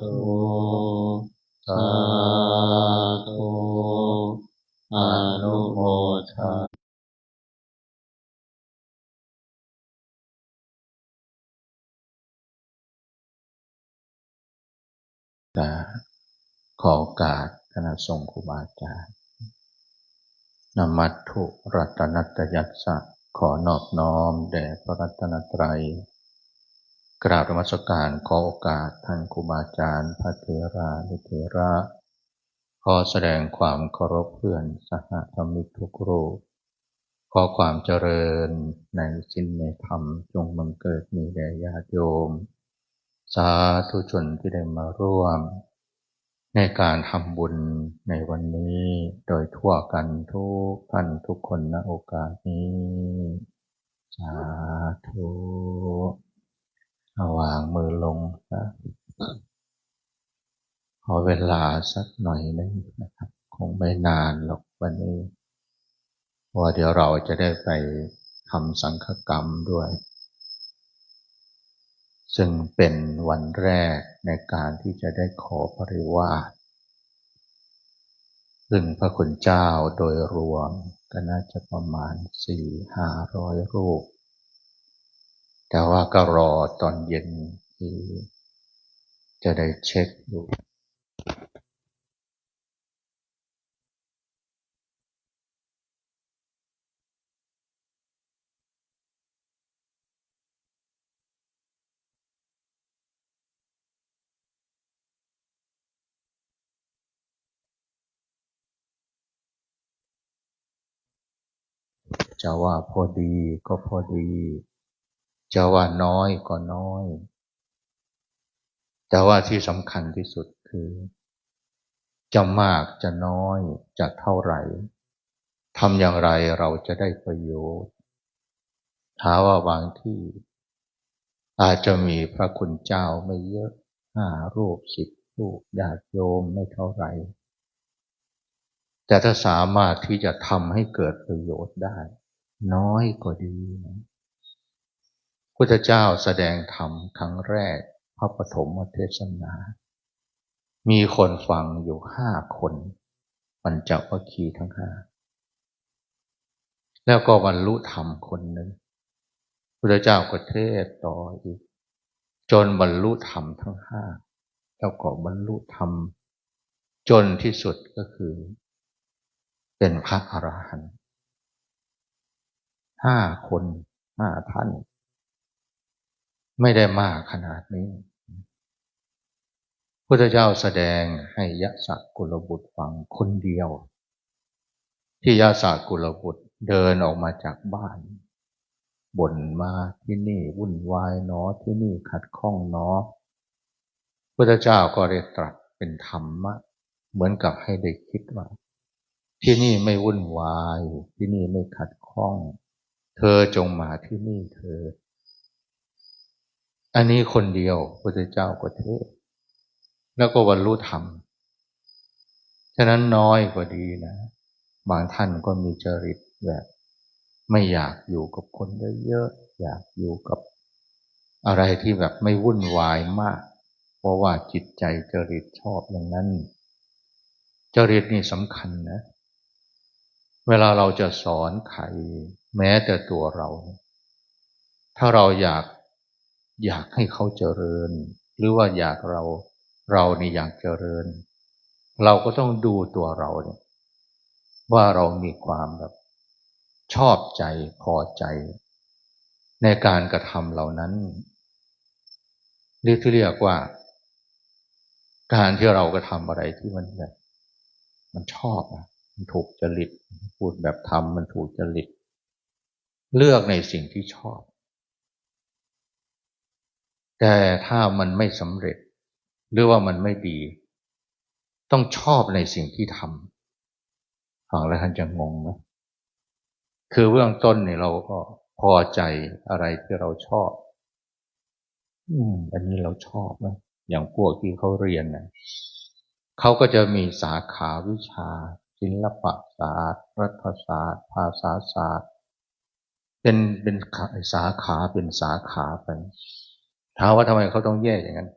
ธุสาธุอนุโมทาขอโอกาสคณะสงฆ์ครูบาอาจารย์นมัตถุรัตนัตยัสสะขอนอบน้อมแด่พระรัตนตรัย กราบธรรมสการขอโอกาสท่านครูบาอาจารย์ พระเทรานิเทระขอแสดงความเคารพเพื่อนสหธรรมิกทุกรูปขอความเจริญในสินในธรรมจงบังเกิดมีแด่ญาติโยม สาธุชนที่ได้มาร่วม ในการทำบุญในวันนี้โดยทั่วกันทุกท่านทุกคนณโอกาสนี้ สาธุ วางมือลงนะขอเวลาสักหน่อยนึงนะครับ คงไม่นานหรอกวันนี้เพราะเดี๋ยวเราจะได้ไปทำสังฆกรรมด้วย ซึ่งเป็นวันแรกในการที่จะได้ขอปริวาสซึ่งพระคุณเจ้าโดยรวมก็น่าจะประมาณสี่ห้าร้อยรูป แต่ว่าก็รอตอนเย็นที่จะได้เช็คดูจะว่าพอดีก็พอดี จะว่าน้อยก็น้อย แต่ว่าที่สำคัญที่สุดคือ จะมากจะน้อยจะเท่าไหร่ทำอย่างไรเราจะได้ประโยชน์ท้าว่าบางที่ อาจจะมีพระคุณเจ้าไม่เยอะห้ารูปสิบรูปญาติโยมไม่เท่าไหร่ แต่ถ้าสามารถที่จะทำให้เกิดประโยชน์ได้ น้อยก็ดีนะ พุทธเจ้าแสดงธรรมครั้งแรกพระปฐมเทศนา มีคนฟังอยู่ห้าคนปัญจวัคคีย์ทั้งห้าแล้วก็บรรลุธรรมคนหนึ่งพุทธเจ้าก็เทศต่ออีก จนบรรลุธรรมทั้งห้าแล้วก็บรรลุธรรม จนที่สุดก็คือ เป็นพระอรหันต์ห้าคนห้าท่าน ไม่ได้มากขนาดนี้พุทธเจ้าแสดงให้ยะสักกุลบุตรฟังคนเดียว ที่ยะสักกุลบุตรเดินออกมาจากบ้านบ่นมาที่นี่วุ่นวายเนาะที่นี่ขัดข้องเนาะพุทธเจ้าก็ได้ตรัสเป็นธรรมะ เหมือนกับให้ได้คิดว่า ที่นี่ไม่วุ่นวาย ที่นี่ไม่ขัดข้อง เธอจงมาที่นี่เธอ อันนี้คนเดียวพระเจ้าก็เทศแล้วก็บรรลุธรรม ฉะนั้นน้อยก็ดีนะ บางท่านก็มีจริตแบบ ไม่อยากอยู่กับคนเยอะๆ อยากอยู่กับอะไรที่แบบไม่วุ่นวายมาก เพราะว่าจิตใจจริตชอบอย่างนั้น จริตนี่สำคัญนะ เวลาเราจะสอนใครแม้แต่ตัวเรา ถ้าเราอยาก อยากให้เขาเจริญ หรือว่าอยากเราเรานี่อยากเจริญ เราก็ต้องดูตัวเราเนี่ยว่าเรามีความแบบชอบใจพอใจ ในการกระทำเหล่านั้นเรียกที่เรียกว่า การที่เรากระทำอะไรที่มันแบบมันชอบมันถูกจริตพูดแบบทำมันถูกจริต เลือกในสิ่งที่ชอบ แต่ถ้ามันไม่สำเร็จ หรือว่ามันไม่ดี ต้องชอบในสิ่งที่ทำฟังแล้วท่านจะงงนะคือเบื้องต้นเนี่ยเราก็พอใจอะไรที่เราชอบ อืม อันนี้เราชอบนะอย่างพวกที่เขาเรียนนะเขาก็จะมีสาขาวิชา ศิลปศาสตร์ รัฐศาสตร์ ภาษาศาสตร์ เป็นเป็นสาขาเป็นสาขาไป ถามว่าทำไมเขาต้องแยกอย่างนั้น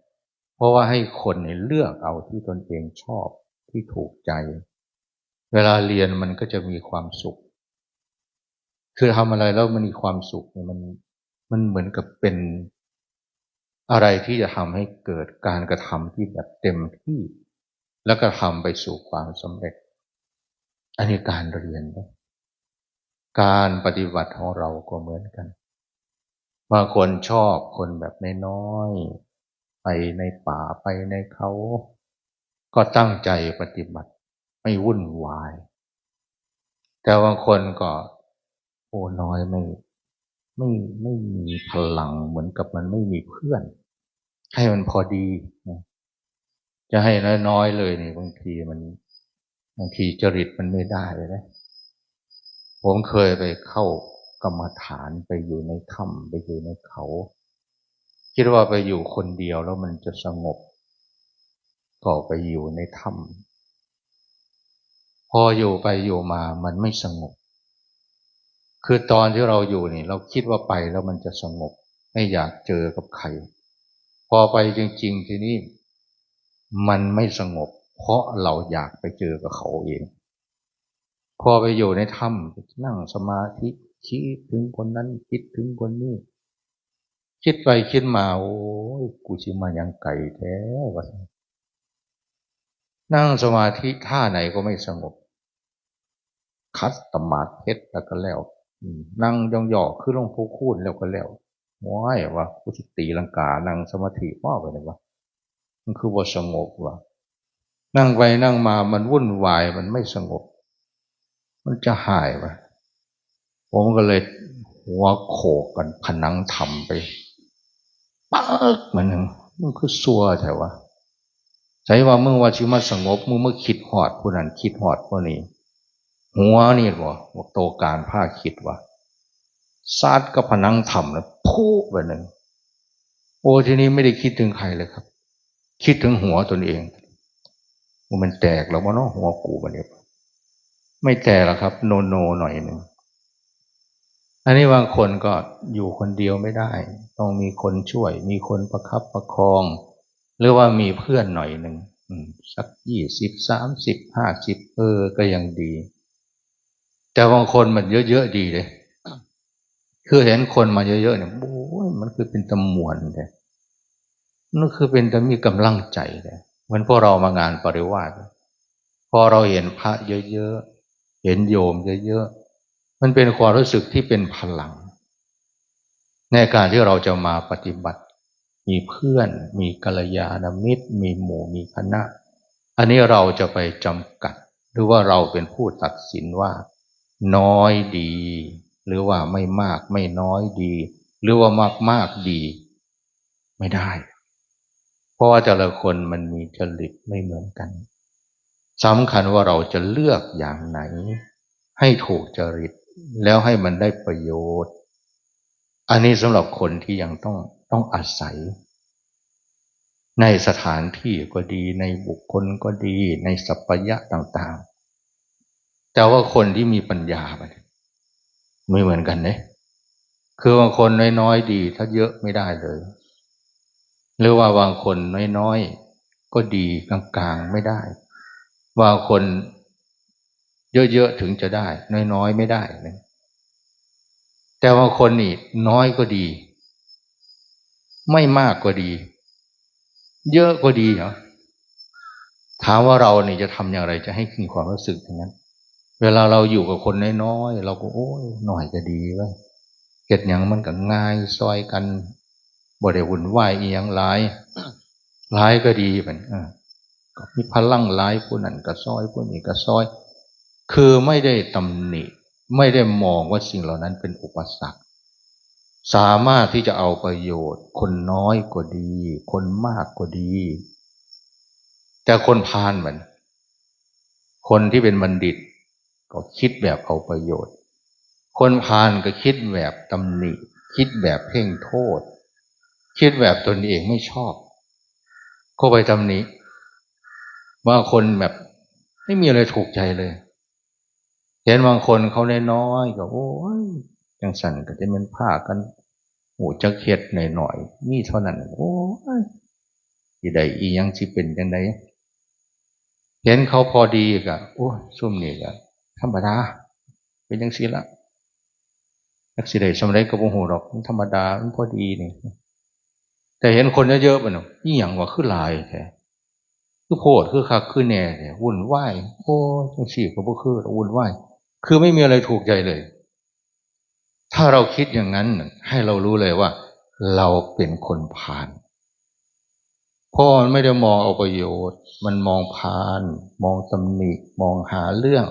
เพราะว่าให้คนเนี่ยเลือกเอาที่ตนเองชอบที่ถูกใจ เวลาเรียนมันก็จะมีความสุข คือทำอะไรแล้วมันมีความสุขเนี่ยมันมันเหมือนกับเป็นอะไรที่จะทำให้เกิดการกระทำที่แบบเต็มที่ แล้วก็ทำไปสู่ความสำเร็จ อันนี้การเรียนนะการปฏิบัติของเราก็เหมือนกัน บางคนชอบคนแบบน้อยๆไปในป่าไปในเขา ก็ตั้งใจปฏิบัติไม่วุ่นวาย แต่บางคนก็โอ้น้อยไม่ไม่ไม่มีพลังเหมือนกับมันไม่มีเพื่อน ให้มันพอดีนะจะให้น้อยๆเลยนี่บางทีมันบางทีจริตมันไม่ได้เลยนะผมเคยไปเข้า กรรมฐานไปอยู่ในถ้ำไปอยู่ในเขา คิดว่าไปอยู่คนเดียวแล้วมันจะสงบ ก็ไปอยู่ในถ้ำพออยู่ไปอยู่มามันไม่สงบ คือตอนที่เราอยู่นี่ เราคิดว่าไปแล้วมันจะสงบ ไม่อยากเจอกับใคร พอไปจริง ๆ ทีนี้มันไม่สงบ เพราะเราอยากไปเจอกับเขาเอง พอไปอยู่ในถ้ำนั่งสมาธิ คิดถึงคนนั้น คิดถึงคนนี้ คิดไปคิดมาโอ้ยกูชิมายังไก่แท้วะนั่งสมาธิท่าไหนก็ไม่สงบ คัดตมาดเพชรแล้วก็แล้วนั่งยองหยอกขึ้นลงพูคูนแล้วก็แล้วว้ายว่ากูจิตีลังกา นั่งสมาธิว่าไปเลยวะมันคือว่าสงบวะนั่งไปนั่งมามันวุ่นวายมันไม่สงบ มันจะหายไป ผมก็เลยหัวโขกกันผนังทำไปปักมันหนึ่งมันคือซัวใช่วะใช่ว่าเมื่อว่าชิมาสงบมื่อเมื่อคิดหอดผู้นั้นคิดหอดผู้นี้ หัวนี่วะว่าโตการผ้าคิดวะซาดก็ผนังทำแล้วพุไปหนึ่งโอ้ทีนี้ไม่ได้คิดถึงใครเลยครับ คิดถึงหัวตนเองมันแตกแล้วว่าน้องหัวกูมันเนี่ยไม่แตก่หรอกครับ โนโนหน่อยหนึ่ง อันนี้บางคนก็อยู่คนเดียวไม่ได้ ต้องมีคนช่วย มีคนประคับประคอง หรือว่ามีเพื่อนหน่อยหนึ่งสักยี่สิบสามสิบห้าสิบเออก็ยังดี แต่บางคนมันเยอะๆดีเลย คือเห็นคนมาเยอะๆเนี่ยโอ้ยมันคือเป็นตำมวนเลยนั่นคือเป็นตมีกำลังใจเลยเหมือนพวกเรามางานปริวาสพอเราเห็นพระเยอะเห็นโยมเยอะๆ มันเป็นความรู้สึกที่เป็นพลัง ในการที่เราจะมาปฏิบัติ มีเพื่อน มีกัลยาณมิตร มีหมู่ มีคณะ อันนี้เราจะไปจำกัด หรือว่าเราเป็นผู้ตัดสินว่า น้อยดี หรือว่าไม่มากไม่น้อยดี หรือว่ามากมากดี ไม่ได้ เพราะว่าแต่ละคนมันมีจริตไม่เหมือนกันสำคัญว่าเราจะเลือกอย่างไหน ให้ถูกจริต แล้วให้มันได้ประโยชน์ อันนี้สำหรับคนที่ยังต้องต้องอาศัย ในสถานที่ก็ดีในบุคคลก็ดี ในสัพยะต่างๆ แต่ว่าคนที่มีปัญญาไปไม่เหมือนกันเนี่ยคือบางคนน้อยๆดี ถ้าเยอะไม่ได้เลย หรือว่าบางคนน้อยๆก็ดีกลางๆไม่ได้ว่าคน เยอะๆถึงจะได้ น้อยๆไม่ได้นะแต่ว่าคนนี่น้อยก็ดี ไม่มากก็ดี เยอะก็ดีเหรอถามว่าเราเนี่จะทำอย่างไรจะให้มีความรู้สึกอย่างนั้น เวลาเราอยู่กับคนน้อยๆเราก็โอ้ยหน่อยก็ดีไว้เก็ดอย่างมันก็ง่ายซอยกันบ่ได้หุ่นไหวเอียงร้ายร้ายก็ดีเหมือนมีพลังร้ายผู้นั้นก็ซอยผู้นี้ก็ซอย คือไม่ได้ตำหนิ ไม่ได้มองว่าสิ่งเหล่านั้นเป็นอุปสรรค สามารถที่จะเอาประโยชน์ คนน้อยก็ดี คนมากก็ดี แต่คนพาลเหมือน คนที่เป็นบัณฑิต ก็คิดแบบเอาประโยชน์ คนพาลก็คิดแบบตำหนิ คิดแบบเพ่งโทษ คิดแบบตนเองไม่ชอบ ก็ไปตำหนิบาคนแบบไม่มีอะไรถูกใจเลย เห็นบางคนเขาได้น้อยก็โอ้ยจังสันก็จะเป็นผ้ากันหูจะเข็ดหน่อยหน่อยนี่เท่านั้น โอ้ยที่ใดอียังสิเป็นยังไงเห็นเขาพอดีกะโอ้ซุ่มนี่กะธรรมดา เป็นยังสิละนักสิได้สมัยกับโมโหหรอกธรรมดามันพอดีนี่แต่เห็นคนเยอะๆไปหน่อยนี่อย่างว่าขึ้นลายแท้คือโพดคือคักคือแน่เนี่ยวุ่นวายโอ้จังสี่ก็บ่คือวุ่นวาย คือไม่มีอะไรถูกใจเลย ถ้าเราคิดอย่างนั้นให้เรารู้เลยว่า เราเป็นคนผ่านพ่อมันไม่ได้มองเอาประโยชน์ มันมองผ่าน มองตำหนิ มองหาเรื่อง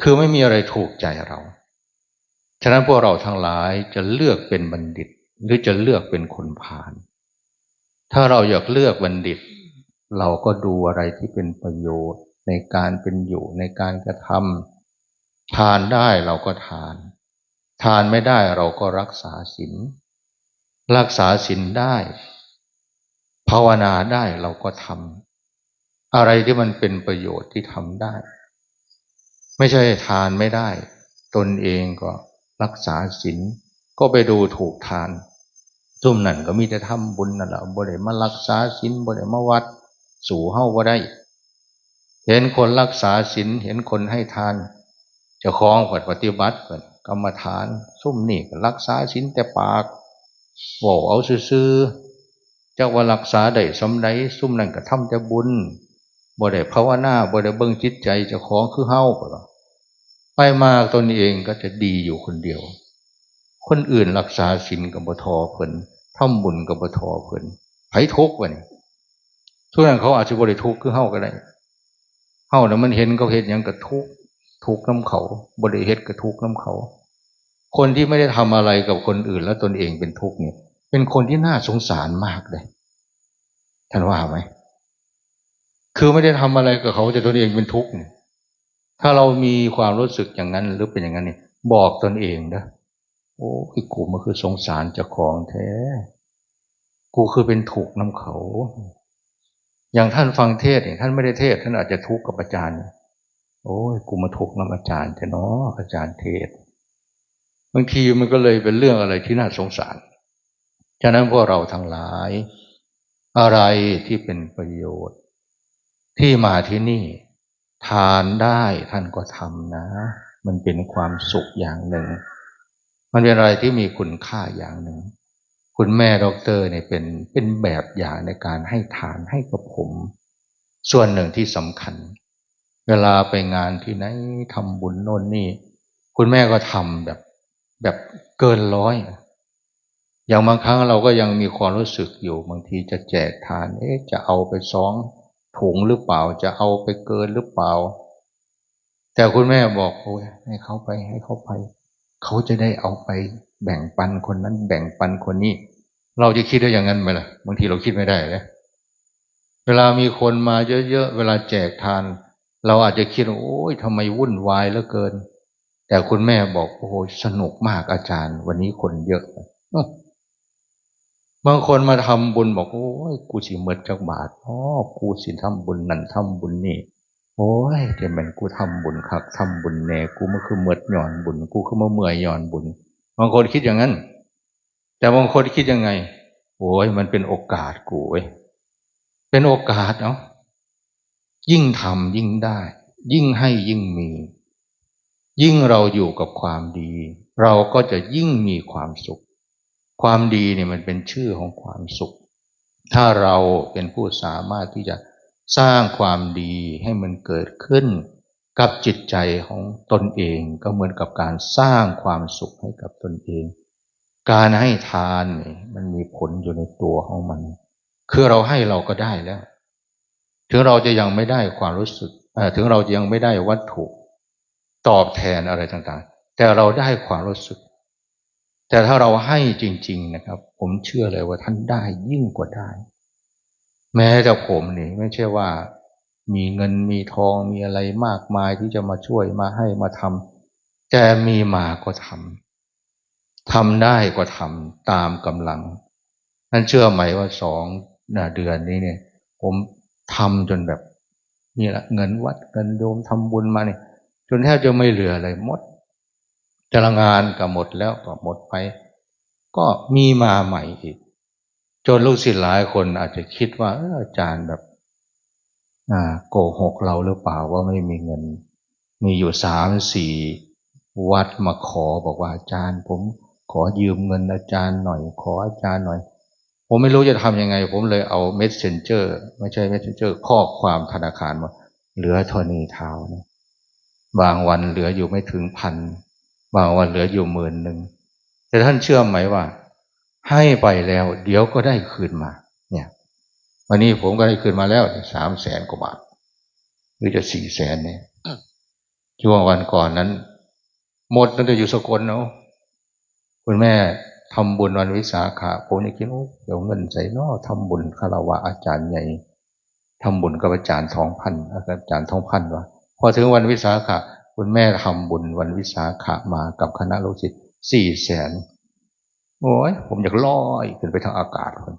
คือไม่มีอะไรถูกใจเรา ฉะนั้นพวกเราทั้งหลายจะเลือกเป็นบัณฑิต หรือจะเลือกเป็นคนผ่าน ถ้าเราอยากเลือกบัณฑิต เราก็ดูอะไรที่เป็นประโยชน์ในการเป็นอยู่ในการกระทำ ทานได้เราก็ทาน ทานไม่ได้เราก็รักษาศีลรักษาศีลได้ ภาวนาได้เราก็ทำอะไรที่มันเป็นประโยชน์ที่ทำได้ ไม่ใช่ทานไม่ได้ ตนเองก็รักษาศีลก็ไปดูถูกทานซุ่มนั่นก็มีแต่ทำบุญนั่นแหละบ่ได้มารักษาศีลบ่ได้มาวัด สู่เฮาบ่ได้ เห็นคนรักษาศีลเห็นคนให้ทาน จะคล้องกับปฏิบัติกรรมฐาน ซุ่มนี่ก็รักษาศีลแต่ปากบอกเอาซื่อจ้าว่ารักษาได้สมไดซุ่มนั่นก็ทำแต่บุญบ่ได้ภาวนาบ่ได้เบิ่งจิตใจจะของคือเฮาก็ไปมาตนเองก็จะดีอยู่คนเดียว คนอื่นรักษาศีลกับบทอเพิ่นทำบุญกับบทอเพิ่นไผทุกข์วะนี่ทุกอย่างเขาอาจจะบ่ได้ทุกข์คือเฮาก็ได้เฮาน่ะมันเห็นเขาเห็นอยังกับทุกข์ ทุกน้ำเขาบ่ได้เฮ็ดกับทุกน้ำเขา คนที่ไม่ได้ทำอะไรกับคนอื่นแล้วตนเองเป็นทุกข์เนี่ย เป็นคนที่น่าสงสารมากเลยท่านว่าไหมคือไม่ได้ทำอะไรกับเขาแต่ตนเองเป็นทุกข์ถ้าเรามีความรู้สึกอย่างนั้นหรือเป็นอย่างนั้นนี่บอกตนเองนะโอ้ไอ้กูมันคือสงสารเจ้าของแท้ กูคือเป็นถูกน้ำเขา อย่างท่านฟังเทศเนี่ยท่านไม่ได้เทศท่านอาจจะทุกข์กับอาจารย์ โอ้ยกูมาทุกน้ำอาจารย์แต่เนาะอาจารย์เทศบางทีมันก็เลยเป็นเรื่องอะไรที่น่าสงสาร ฉะนั้นพวกเราทั้งหลาย อะไรที่เป็นประโยชน์ ที่มาที่นี่ ทานได้ท่านก็ทำนะ มันเป็นความสุขอย่างหนึ่ง มันเป็นอะไรที่มีคุณค่าอย่างหนึ่ง คุณแม่ด็อกเตอร์เนี่ยเป็นเป็นแบบอย่างในการให้ทานให้กับผม ส่วนหนึ่งที่สำคัญ เวลาไปงานที่ไหนทำบุญโน่นนี่ คุณแม่ก็ทำแบบแบบเกินร้อยอย่างบางครั้งเราก็ยังมีความรู้สึกอยู่บางทีจะแจกทานเอ๊ะจะเอาไปสองถุงหรือเปล่า จะเอาไปเกินหรือเปล่า แต่คุณแม่บอกโอ้ยให้เขาไปให้เขาไป เขาจะได้เอาไปแบ่งปันคนนั้น แบ่งปันคนนี้ เราจะคิดได้อย่างนั้นไหมล่ะบางทีเราคิดไม่ได้เลยเวลามีคนมาเยอะๆเวลาแจกทาน เราอาจจะคิดโอ้ยทำไมวุ่นวายเหลือเกิน แต่คุณแม่บอกโอ้โหสนุกมากอาจารย์ วันนี้คนเยอะบางคนมาทำบุญบอกโอ้ยกูสิเมิดจากบาทอ๋อกูสิทำบุญนั่นทำบุญนี่โอ้ยแต่มันกูทำบุญคักทำบุญแน่กูมันคือเมิดหย่อนบุญ กูคือมาเมื่อยหย่อนบุญ บางคนคิดอย่างนั้น แต่บางคนคิดยังไงโอ้ยมันเป็นโอกาสกูเว้ยเป็นโอกาสเนาะ ยิ่งทำยิ่งได้ ยิ่งให้ยิ่งมี ยิ่งเราอยู่กับความดี เราก็จะยิ่งมีความสุข ความดีเนี่ยมันเป็นชื่อของความสุข ถ้าเราเป็นผู้สามารถที่จะสร้างความดีให้มันเกิดขึ้น กับจิตใจของตนเองก็เหมือนกับการสร้างความสุขให้กับตนเอง การให้ทานเนี่ยมันมีผลอยู่ในตัวของมัน คือเราให้เราก็ได้แล้ว ถึงเราจะยังไม่ได้ความรู้สึกถึงเราจะยังไม่ได้วัตถุตอบแทนอะไรต่างๆ แต่เราได้ความรู้สึก แต่ถ้าเราให้จริง ๆนะครับ ผมเชื่อเลยว่าท่านได้ยิ่งกว่าได้ แม้แต่ผมนี่ไม่ใช่ว่า มีเงินมีทองมีอะไรมากมายที่จะมาช่วยมาให้มาทำแต่มีมาก็ทำทำได้ก็ทำตามกำลังนั่นเชื่อไหมว่าสองเดือนนี้เนี่ย ผม ทำจนแบบนี่แหละเงินวัดเงินโยมทำบุญมาเนี่ยจนแทบจะไม่เหลืออะไรหมดแต่ละงานก็หมดแล้วก็หมดไป ก็มีมาใหม่อีก จนลูกศิษย์หลายคนอาจจะคิดว่าอาจารย์แบบโกหกเราหรือเปล่าว่าไม่มีเงิน มีอยู่สามสี่วัดมาขอบอกว่าอาจารย์ ผมขอยืมเงินอาจารย์หน่อย ขออาจารย์หน่อย ผมไม่รู้จะทำยังไง ผมเลยเอา messenger ไม่ใช่ messenger ข้อความธนาคารมาเหลือทนีเท้านะบางวันเหลืออยู่ไม่ถึงพันบางวันเหลืออยู่หมื่นหนึ่งแต่ท่านเชื่อไหมว่า ให้ไปแล้ว เดี๋ยวก็ได้คืนมา เนี่ย วันนี้ผมก็ได้คืนมาแล้วสามแสนกว่าบาทหรือจะสี่แสนเนี่ยช่วงวันก่อนนั้น หมดตั้งแต่อยู่สกลเนาะคุณแม่ ทำบุญวันวิสาขะผมนี่คิดว่าเดี๋ยวเงินใส่นอทำบุญคารวะอาจารย์ใหญ่ทำบุญกับอาจารย์ทองพันอาจารย์ทองพันวะพอถึงวันวิสาขะคุณแม่ทำบุญวันวิสาขะมากับคณะลูกศิษย์สี่แสนโอ้ยผมอยากลอยขึ้นไปทางอากาศคน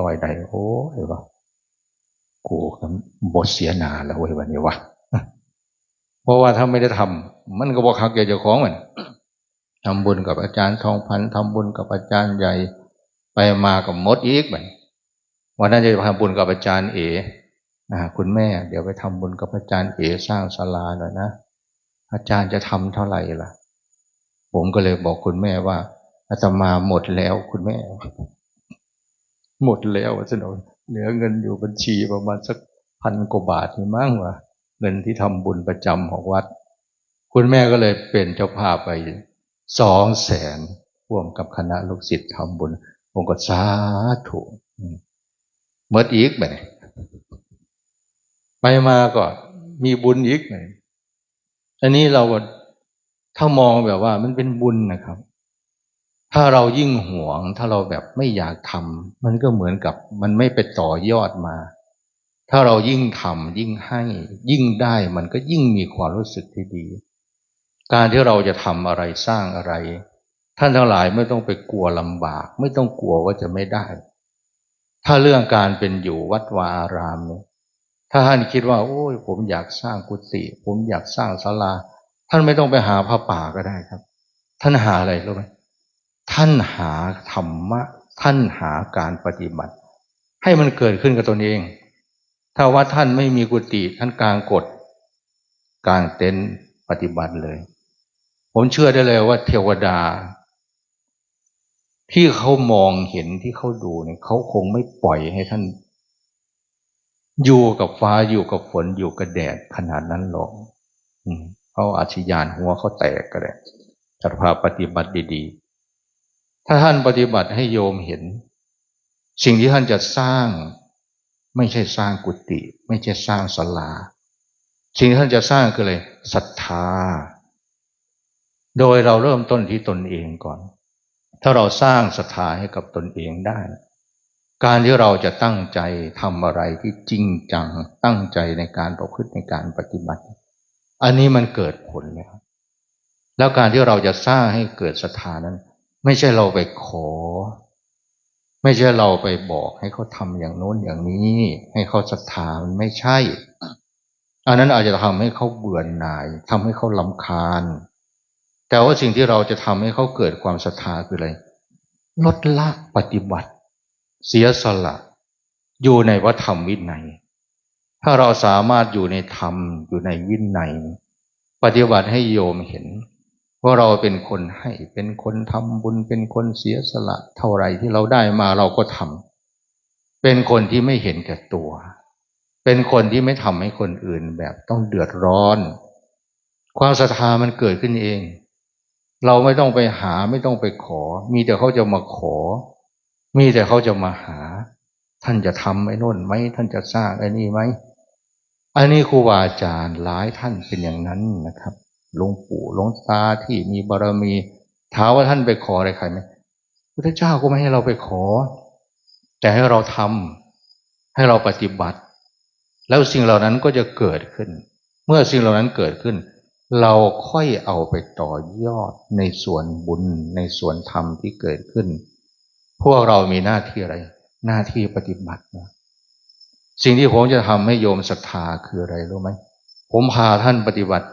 ลอยได้โอ้ยวะกูบทเสียนาแล้วเว้ยวันนี้วะเพราะว่าถ้าไม่ได้ทำมันก็บอกหักเจ้าของมัน ทำบุญกับอาจารย์ทองพันทำบุญกับอาจารย์ใหญ่ ไปมากับมดอีกไปวันนั้นจะทำบุญกับอาจารย์เอคุณแม่ เดี๋ยวไปทำบุญกับอาจารย์เอสร้างศาลาหน่อยนะอาจารย์จะทำเท่าไหร่ล่ะ ผมก็เลยบอกคุณแม่ว่าอาตมาหมดแล้วคุณแม่ หมดแล้วสนนเหลือเงินอยู่บัญชีประมาณสักพันกว่าบาทนี่มั้งวะเงินที่ทำบุญประจำของวัด คุณแม่ก็เลยเป็นเจ้าภาพไป สองแสนร่วมกับคณะลูกศิษย์ทำบุญผมก็สาธุเมื่ออีกไปไปมาก็มีบุญอีกเลยอันนี้เราถ้ามองแบบว่ามันเป็นบุญนะครับ ถ้าเรายิ่งหวง ถ้าเราแบบไม่อยากทำมันก็เหมือนกับ มันไม่ไปต่อยอดมา ถ้าเรายิ่งทำยิ่งให้ ยิ่งได้มันก็ยิ่งมีความรู้สึกที่ดี การที่เราจะทำอะไรสร้างอะไร ท่านทั้งหลายไม่ต้องไปกลัวลำบาก ไม่ต้องกลัวว่าจะไม่ได้ ถ้าเรื่องการเป็นอยู่วัดวาอารามเนี่ยถ้าท่านคิดว่า โอ้ยผมอยากสร้างกุฏิผมอยากสร้างศาลา ท่านไม่ต้องไปหาพระป่าก็ได้ครับ ท่านหาอะไรรู้ไหมท่านหาธรรมะ ท่านหาการปฏิบัติ ให้มันเกิดขึ้นกับตนเอง ถ้าว่าท่านไม่มีกุฏิท่านกลางกฎกลางเต็นปฏิบัติเลย ผมเชื่อได้เลยว่าเทวดา ที่เขามองเห็นที่เขาดูเนี่ยเขาคงไม่ปล่อยให้ท่าน อยู่กับฟ้าอยู่กับฝนอยู่กับแดดขนาดนั้นหรอกเขาอาชญานหัวเขาแตกก็ได้จัดภาปฏิบัติดีๆ ถ้าท่านปฏิบัติให้โยมเห็น สิ่งที่ท่านจะสร้าง ไม่ใช่สร้างกุฏิไม่ใช่สร้างศาลา สิ่งที่ท่านจะสร้างคืออะไรศรัทธา โดยเราเริ่มต้นที่ตนเองก่อน ถ้าเราสร้างศรัทธาให้กับตนเองได้ การที่เราจะตั้งใจทำอะไรที่จริงจัง ตั้งใจในการประพฤติในการปฏิบัติ อันนี้มันเกิดผลแล้ว แล้วการที่เราจะสร้างให้เกิดศรัทธานั้น ไม่ใช่เราไปขอ ไม่ใช่เราไปบอกให้เขาทำอย่างโน้นอย่างนี้ ให้เขาศรัทธามันไม่ใช่อันนั้นอาจจะทำให้เขาเบื่อหน่ายทำให้เขาลำคาญ แต่ว่าสิ่งที่เราจะทำให้เขาเกิดความศรัทธาคืออะไร ลดละปฏิบัติ เสียสละ อยู่ในวัฒธรรมวินัย ถ้าเราสามารถอยู่ในธรรมอยู่ในวินัย ปฏิบัติให้โยมเห็นว่าเราเป็นคนให้เป็นคนทำบุญเป็นคนเสียสละ เท่าไรที่เราได้มาเราก็ทำเป็นคนที่ไม่เห็นแก่ตัว เป็นคนที่ไม่ทำให้คนอื่นแบบต้องเดือดร้อน ความศรัทธามันเกิดขึ้นเอง เราไม่ต้องไปหาไม่ต้องไปขอ มีแต่เขาจะมาขอ มีแต่เขาจะมาหา ท่านจะทำไอ้น่นไหมท่านจะสร้างไอ้นี่ไหมอันนี้ครูบาอาจารย์หลายท่านเป็นอย่างนั้นนะครับหลวงปู่หลวงตาที่มีบารมีถามว่าท่านไปขออะไรใครไหมพระเจ้าก็ไม่ให้เราไปขอ แต่ให้เราทำให้เราปฏิบัติ แล้วสิ่งเหล่านั้นก็จะเกิดขึ้น เมื่อสิ่งเหล่านั้นเกิดขึ้น เราค่อยเอาไปต่อยอดในส่วนบุญในส่วนธรรมที่เกิดขึ้น พวกเรามีหน้าที่อะไร หน้าที่ปฏิบัตินะสิ่งที่ผมจะทำให้โยมศรัทธาคืออะไรรู้ไหมผมพาท่านปฏิบัติ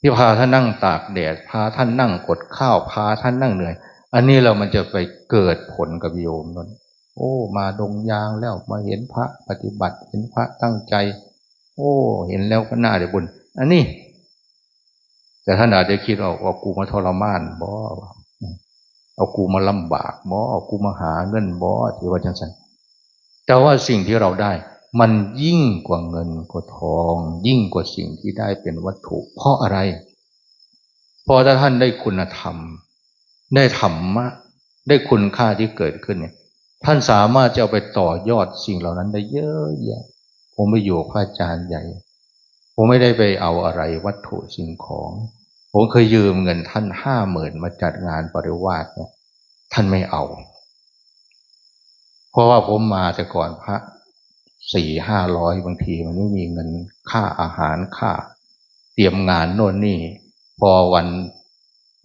ที่พาท่านนั่งตากแดดพาท่านนั่งกดข้าวพาท่านนั่งเหนื่อย อันนี้เรามันจะไปเกิดผลกับโยมนั้นโอ้ มาดงยางแล้วมาเห็นพระปฏิบัติ เห็นพระตั้งใจ โอ้ เห็นแล้วก็น่าจะบุญ อันนี้ แต่ท่านอาจจะคิดว่าว่ากูมาทรมานบ่เอากูมาลำบากบ่เอากูมาหาเงินบ่ที่ว่าจังสันแต่ว่าสิ่งที่เราได้ มันยิ่งกว่าเงินกว่าทอง ยิ่งกว่าสิ่งที่ได้เป็นวัตถุ เพราะอะไรเพราะถ้าท่านได้คุณธรรม ได้ธรรมะ ได้คุณค่าที่เกิดขึ้นเนี่ย ท่านสามารถจะเอาไปต่อยอดสิ่งเหล่านั้นได้เยอะแยะ ผมไปอยู่พระอาจารย์ใหญ่ ผมไม่ได้ไปเอาอะไรวัตถุสิ่งของ ผมเคยยืมเงินท่านห้าหมื่นมาจัดงานปริวาสเนี่ย ท่านไม่เอา เพราะว่าผมมาแต่ก่อนพระสี่ห้าร้อยบางทีมันไม่มีเงินค่าอาหารค่า เตรียมงานโน่นนี่ พอวัน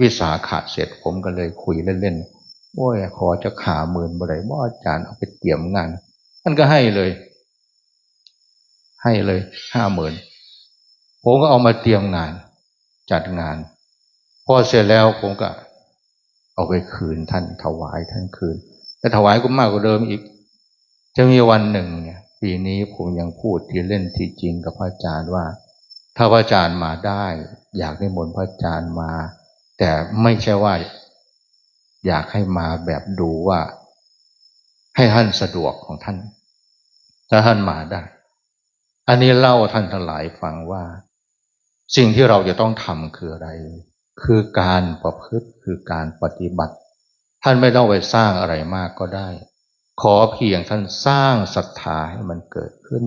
วิสาขะเสร็จผมก็เลยคุยเล่นๆโอ้ยขอจะขาหมื่นบ่ได้บ่อาจารย์เอาไปเตรียมงานท่านก็ให้เลย ให้เลยห้าหมื่นผมก็เอามาเตรียมงาน จัดงาน พอเสร็จแล้วผมก็ เอาไปคืนท่านถวายท่านคืน แต่ถวายก็มากกว่าเดิมอีก จะมีวันหนึ่งเนี่ยปีนี้ผมยังพูดที่เล่นที่จริงกับพระอาจารย์ว่า ถ้าพระอาจารย์มาได้ อยากให้มนพระอาจารย์มา แต่ไม่ใช่ว่า อยากให้มาแบบดูว่า ให้ท่านสะดวกของท่านถ้าท่านมาได้ อันนี้เล่าท่านทั้งหลายฟังว่า สิ่งที่เราจะต้องทำคืออะไร คือการประพฤติคือการปฏิบัติ ท่านไม่ต้องไปสร้างอะไรมากก็ได้ ขอเพียงท่านสร้างศรัทธาให้มันเกิดขึ้น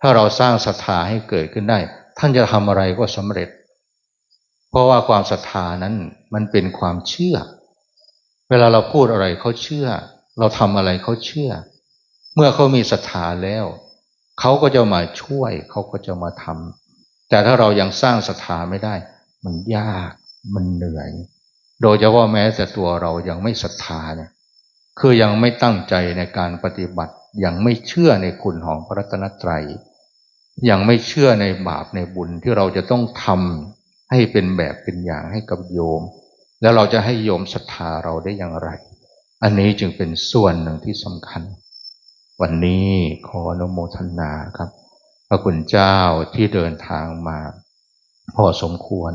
ถ้าเราสร้างศรัทธาให้เกิดขึ้นได้ ท่านจะทำอะไรก็สำเร็จ เพราะว่าความศรัทธานั้นมันเป็นความเชื่อ เวลาเราพูดอะไรเขาเชื่อ เราทำอะไรเขาเชื่อ เมื่อเขามีศรัทธาแล้ว เขาก็จะมาช่วย เขาก็จะมาทำ แต่ถ้าเรายังสร้างศรัทธาไม่ได้ มันยากมันเหนื่อย โดยเฉพาะแม้แต่ตัวเรายังไม่ศรัทธาเนี่ยคือยังไม่ตั้งใจในการปฏิบัติ ยังไม่เชื่อในคุณของพระรัตนตรัย ยังไม่เชื่อในบาปในบุญที่เราจะต้องทำให้เป็นแบบเป็นอย่างให้กับโยม แล้วเราจะให้โยมศรัทธาเราได้อย่างไร อันนี้จึงเป็นส่วนหนึ่งที่สำคัญ วันนี้ขออนุโมทนาครับ พระคุณเจ้าที่เดินทางมาพอสมควร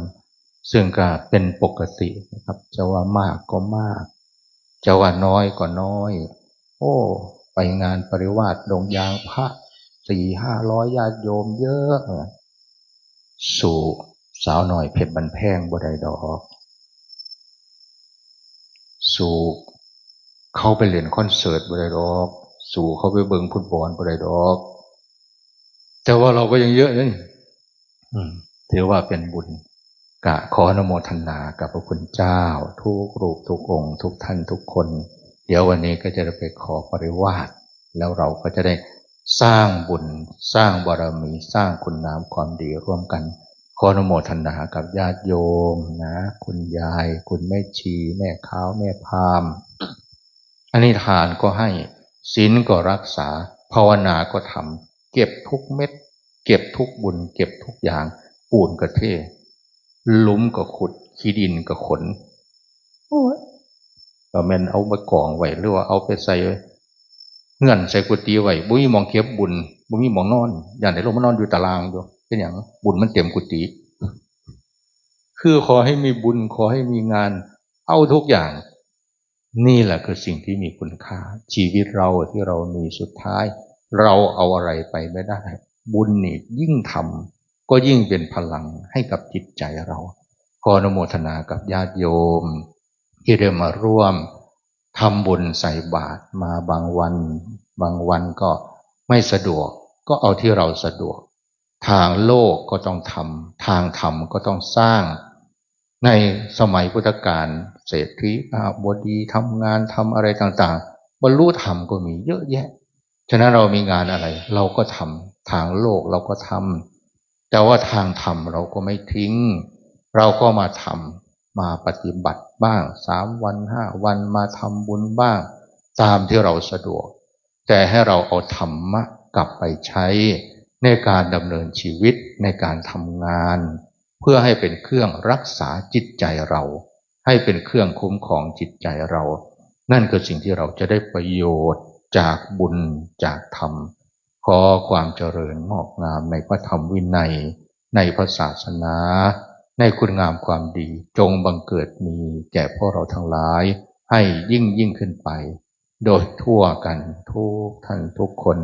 ซึ่งก็เป็นปกตินะครับจะว่ามากก็มากจะว่าน้อยก็น้อย โอ้ ไปงานปริวาสดงยางพระสี่ห้าร้อยญาติโยมเยอะสู่สาวหน่อยเพชรบันแพงบ่ได้ดอก สู่เขาไปเล่นคอนเสิร์ตบ่ได้ดอก สู่เขาไปเบิงฟุตบอลบ่ได้ดอก แต่ว่าเราก็ยังเยอะเลยถือว่าเป็นบุญกะขออนโมทนากับพระคุณเจ้า ทุกรูปทุกองค์ ทุกท่านทุกคน เดี๋ยววันนี้ก็จะไปขอปริวาสแล้วเราก็จะได้สร้างบุญสร้างบารมีสร้างคุณงามความดีร่วมกัน ขออนุโมทนากับญาติโยมนะ คุณยาย คุณแม่ชี แม่ข้าวแม่พามอันนี้ทานก็ให้ศีลก็รักษาภาวนาก็ทำ เก็บทุกเม็ด เก็บทุกบุญ เก็บทุกอย่าง ปูนก็เทหลุมก็ขุดขี้ดินก็ขนโอ้ยก็แม่นเอามากองไว้หรือว่าเอาไปใส่เงื่อนใส่กุฏิไว้บุ้ยมองเก็บบุญบุ้ยมองนอน อย่างไหนลงมานอนอยู่ตารางอยู่เป็นอย่างบุญมันเต็มกุฏิคือขอให้มีบุญขอให้มีงาน เอาทุกอย่าง นี่แหละคือสิ่งที่มีคุณค่า ชีวิตเราที่เรามีสุดท้าย เราเอาอะไรไปไม่ได้ บุญนี่ยิ่งทำก็ยิ่งเป็นพลังให้กับจิตใจเราขออนุโมทนากับญาติโยม ที่ได้มาร่วมทำบุญใส่บาตรมาบางวัน บางวันก็ไม่สะดวกก็เอาที่เราสะดวก ทางโลกก็ต้องทำทางธรรมก็ต้องสร้าง ในสมัยพุทธกาลเศรษฐีอาบดีทำงานทำอะไรต่างๆ บรรลุธรรมก็มีเยอะแยะ ฉะนั้นเรามีงานอะไร เราก็ทำทางโลกเราก็ทำแต่ว่าทางธรรมเราก็ไม่ทิ้ง เราก็มาทำมาปฏิบัติบ้างสามวันห้าวันมาทำบุญบ้าง ตามที่เราสะดวก แต่ให้เราเอาธรรมะกลับไปใช้ในการดำเนินชีวิตในการทำงาน เพื่อให้เป็นเครื่องรักษาจิตใจเรา ให้เป็นเครื่องคุ้มครองจิตใจเรา นั่นคือสิ่งที่เราจะได้ประโยชน์ จากบุญจากธรรม ขอความเจริญงอกงามในพระธรรมวินัย ในพระศาสนา ในคุณงามความดีจงบังเกิดมีแก่พวกเราทั้งหลาย ให้ยิ่งยิ่งขึ้นไป โดยทั่วกันทุกท่านทุกคน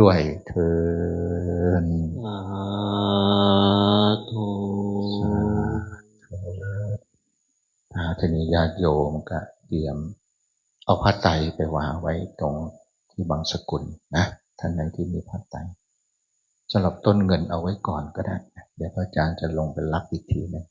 ด้วยเธอสาธุอาทีนี้ญาติโยมก็เตรียมเอาผ้าไตรไปวางไว้ตรง ที่บางสกุลนะท่านไหนที่มีผ้าไตสำหรับต้นเงินเอาไว้ก่อนก็ได้ เดี๋ยวพระอาจารย์จะลงไปรับอีกทีหนึง